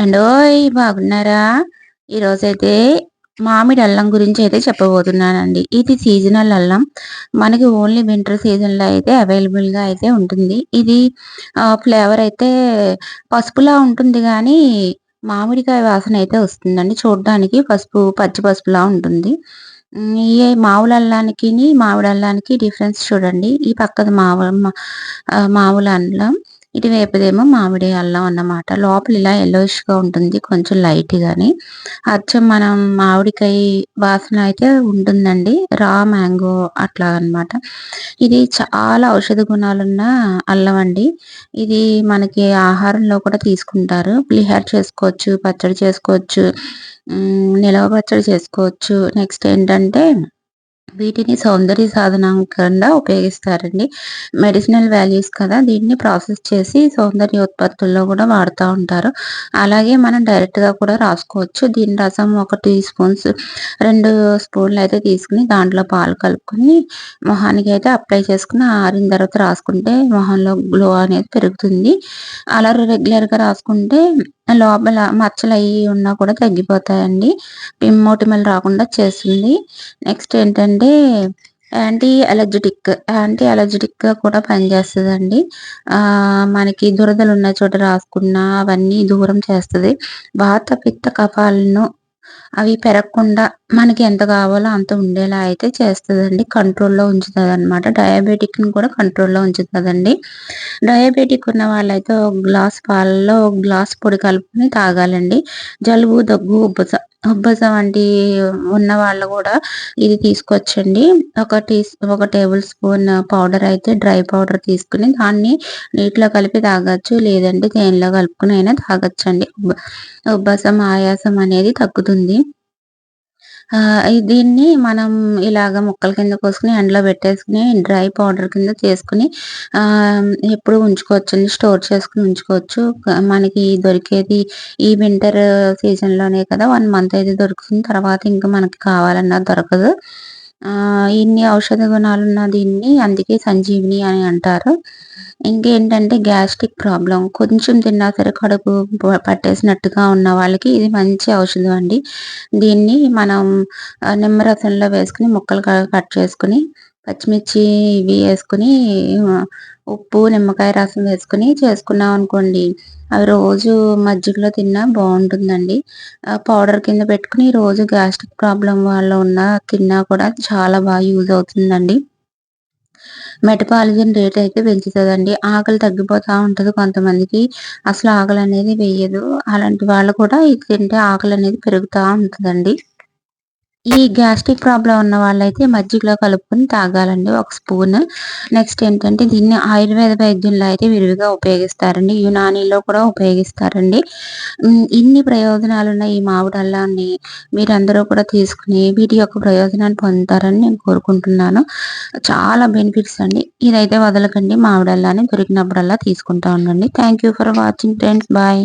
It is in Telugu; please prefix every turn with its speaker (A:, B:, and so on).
A: అండ్ ఓయ్ బాగున్నారా? ఈరోజైతే మామిడి అల్లం గురించి అయితే చెప్పబోతున్నానండి. ఇది సీజనల్ అల్లం. మనకి ఓన్లీ వింటర్ సీజన్లో అయితే అవైలబుల్గా అయితే ఉంటుంది. ఇది ఫ్లేవర్ అయితే పసుపులా ఉంటుంది కానీ మామిడికాయ వాసన అయితే వస్తుందండి. చూడడానికి పసుపు పచ్చి పసుపులా ఉంటుంది. ఈ మామూలు అల్లానికి మామిడి అల్లానికి డిఫరెన్స్ చూడండి. ఈ పక్కది మావ మామూలు అల్లం. ఇటువైపుదేమో మామిడి అల్లం అన్నమాట. లోపల ఇలా గా ఉంటుంది కొంచెం లైట్ గాని. అచ్చం మనం మామిడికాయ వాసన అయితే ఉంటుందండి. రా మ్యాంగో అట్లా అనమాట ఇది చాలా ఔషధ గుణాలున్న అల్లం అండి. ఇది మనకి ఆహారంలో కూడా తీసుకుంటారు. పులిహార చేసుకోవచ్చు పచ్చడి చేసుకోవచ్చు నిలవ పచ్చడి చేసుకోవచ్చు. నెక్స్ట్ ఏంటంటే వీటిని సౌందర్య సాధనంగా ఉపయోగిస్తారండి. మెడిసినల్ వాల్యూస్ కదా దీన్ని ప్రాసెస్ చేసి సౌందర్య ఉత్పత్తుల్లో కూడా వాడుతూ ఉంటారు. అలాగే మనం డైరెక్ట్గా కూడా రాసుకోవచ్చు. దీని రసం ఒక టీ స్పూన్స్ రెండు స్పూన్లు అయితే తీసుకుని దాంట్లో పాలు కలుపుకొని మొహానికి అయితే అప్లై చేసుకుని ఆరిన తర్వాత రాసుకుంటే మొహంలో గ్లో అనేది పెరుగుతుంది. అలా రెగ్యులర్గా రాసుకుంటే లోపల మచ్చలు అవి ఉన్నా కూడా తగ్గిపోతాయండి. మొటిమలు రాకుండా చేస్తుంది. నెక్స్ట్ ఏంటంటే యాంటీ అలర్జెటిక్ యాంటీ అలర్జెటిక్గా కూడా పనిచేస్తుందండి. మనకి దురదలు ఉన్న చోట రాసుకున్న అవన్నీ దూరం చేస్తుంది. వాత పిత్త కఫాలను అవి పెరగకుండా మనకి ఎంత కావాలో అంత ఉండేలా అయితే చేస్తుందండి. కంట్రోల్లో ఉంచుతుంది అనమాట డయాబెటిక్ని కూడా కంట్రోల్లో ఉంచుతుందండి. డయాబెటిక్ ఉన్న వాళ్ళైతే ఒక గ్లాస్ పాలలో ఒక గ్లాస్ పొడి కలుపుకొని తాగాలండి. జలుబు దగ్గు ఉబ్బసం వంటి ఉన్న వాళ్ళు కూడా ఇది తీసుకొచ్చండి. ఒక టీ ఒక టేబుల్ స్పూన్ పౌడర్ అయితే డ్రై పౌడర్ తీసుకుని దాన్ని నీటిలో కలిపి తాగొచ్చు. లేదంటే తేనెలో కలుపుకుని అయినా తాగొచ్చండి. ఉబ్బసం ఆయాసం అనేది తగ్గుతుంది. దీన్ని మనం ఇలాగ ముక్కల కింద కోసుకుని ఎండలో పెట్టేసుకుని డ్రై పౌడర్ కింద చేసుకుని ఎప్పుడు ఉంచుకోవచ్చు స్టోర్ చేసుకుని ఉంచుకోవచ్చు. మనకి దొరికేది ఈ వింటర్ సీజన్లోనే కదా వన్ మంత్ అయితే దొరుకుతుంది. తర్వాత ఇంకా మనకి కావాలన్నా దొరకదు. ఆ ఇన్ని ఔషధ గుణాలు ఉన్న దీన్ని అందుకే సంజీవిని అని అంటారు. ఇంకేంటంటే గ్యాస్ట్రిక్ ప్రాబ్లం. కొంచెం తిన్నా సరే కడుపు పట్టేసినట్టుగా ఉన్న వాళ్ళకి ఇది మంచి ఔషధం అండి. దీన్ని మనం నిమ్మరసంలో వేసుకుని ముక్కలు కట్ చేసుకుని పచ్చిమిర్చి ఇవి వేసుకుని ఉప్పు నిమ్మకాయ రసం వేసుకుని చేసుకున్నాం అనుకోండి. అవి రోజు మజ్జిగలో తిన్నా బాగుంటుందండి. పౌడర్ కింద పెట్టుకుని రోజు గ్యాస్ట్రిక్ ప్రాబ్లం వాళ్ళు ఉన్న తిన్నా కూడా చాలా బాగా యూజ్ అవుతుందండి. మెటబాలిజం రేట్ అయితే పెంచుతుందండి. ఆకలి తగ్గిపోతూ ఉంటుంది కొంతమందికి. అసలు ఆకలి అనేది వేయదు. అలాంటి వాళ్ళు కూడా ఇది తింటే ఆకలి అనేది పెరుగుతూ ఉంటుందండి. ఈ గ్యాస్ట్రిక్ ప్రాబ్లం ఉన్న వాళ్ళైతే మజ్జిగలో కలుపుకొని తాగాలండి ఒక స్పూన్. నెక్స్ట్ ఏంటంటే దీన్ని ఆయుర్వేద వైద్యుల్లో అయితే విరివిగా ఉపయోగిస్తారండి యునానీలో కూడా ఉపయోగిస్తారండి. ఇన్ని ప్రయోజనాలు ఉన్న ఈ మామిడల్లాన్ని మీరందరూ కూడా తీసుకుని వీటి యొక్క ప్రయోజనాన్ని పొందుతారని నేను కోరుకుంటున్నాను. చాలా బెనిఫిట్స్ అండి. ఇదైతే వదలకండి మామిడల్లాని దొరికినప్పుడల్లా తీసుకుంటా ఉండండి. Thank for watching friends bye